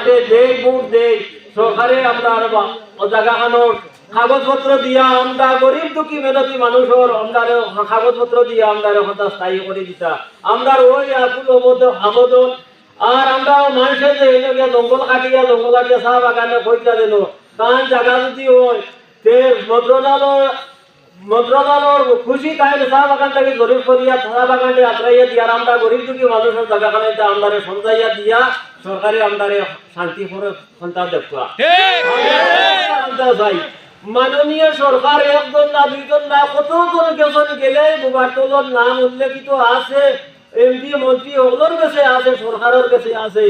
পার্টে দেই ভোট দেই, সরকারে আমরা জায়গাখানোর কাগজপত্র দিয়া আমরা গরিব দুঃখী মেহনতি মানুষের আমরা কাগজপত্র দিয়া আমরা কথা স্থায়ী করে দিতা। আমরা ওই আকুল অবদ- আর আমরা মানুষের যে এনেকে জঙ্গল কাটিয়া জঙ্গল কাটিয়া চাহ বাগানে কইতা দিল। তার জায়গা যদি হয় তে মন্ত্রণালয় খুশি তাই চাহ বাগান থেকে গরিব করিয়া চাহ বাগানে আত্রাইয়া দিয়া আমরা গরিব দুঃখী মানুষের জায়গাখানে আমদারে সঞ্চাইয়া দিয়া সরকারি আমদারে শান্তি সন্তান দেখুয়া। চাই মাননীয় সরকার একজন না দুইজন না কতজন গেছেন গেলে মোবাইল নাম উল্লেখিত আছে। আছে আছে।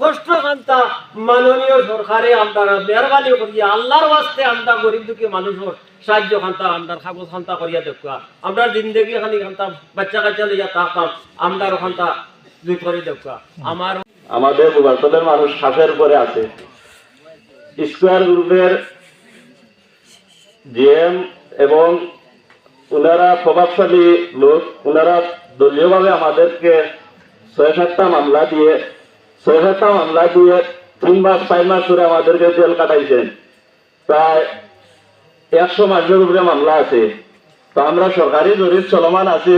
কষ্ট আমরা দুঃখী সাহায্য খান্তা আমরা কাগজ খান্তা করিয়া দেখুয়া। আমরা জিন্দগি খানি খান্তা বাচ্চা কাচ্চা লইয়া তাকাম আমরা খান্তা দুই করে দেখুয়া। আমার আমাদের মানুষ শ্বাসের উপরে আছে। স্কোয়ার গ্রুপের জিএম এবং ওনারা প্রভাবশালী লোক ওনারা দলীয়ভাবে আমাদেরকে ছয় সাতটা মামলা দিয়ে ছয় সাতটা মামলা দিয়ে তিন মাস চার মাস ধরে আমাদেরকে জেল কাটাইছেন প্রায় একশো মাসের উপরে মামলা আছে। তো আমরা সরকারি জরিপ চলমান আছে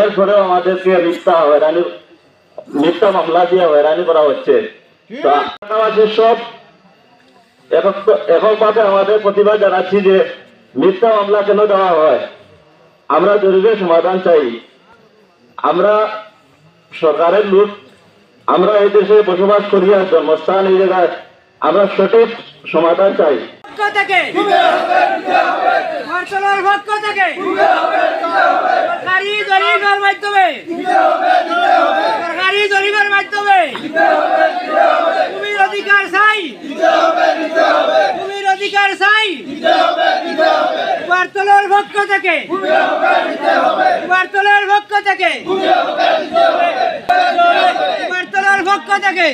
এরপরেও আমাদেরকে মিথ্যা হয়রানি মিথ্যা মামলা দিয়ে হয়রানি করা হচ্ছে। সব একক এককভাবে আমাদের প্রতিবাদ জানাচ্ছি যে মিথ্যা মামলা কেন দেওয়া হয়? আমরা জরুরি সমাধান চাই। আমরা সরকারের লোক। আমরা এই দেশে বসবাস করি আর জন্মস্থান এই জায়গায়। আমরা সঠিক সমাধান চাই। মাধ্যমে সরকারি জরিপের মাধ্যমে ভূমির অধিকার চাই ভূমির অধিকার চাই বার্তলের পক্ষ থেকে। বার্তলের পক্ষ থেকে। বার্তলের পক্ষ থেকে।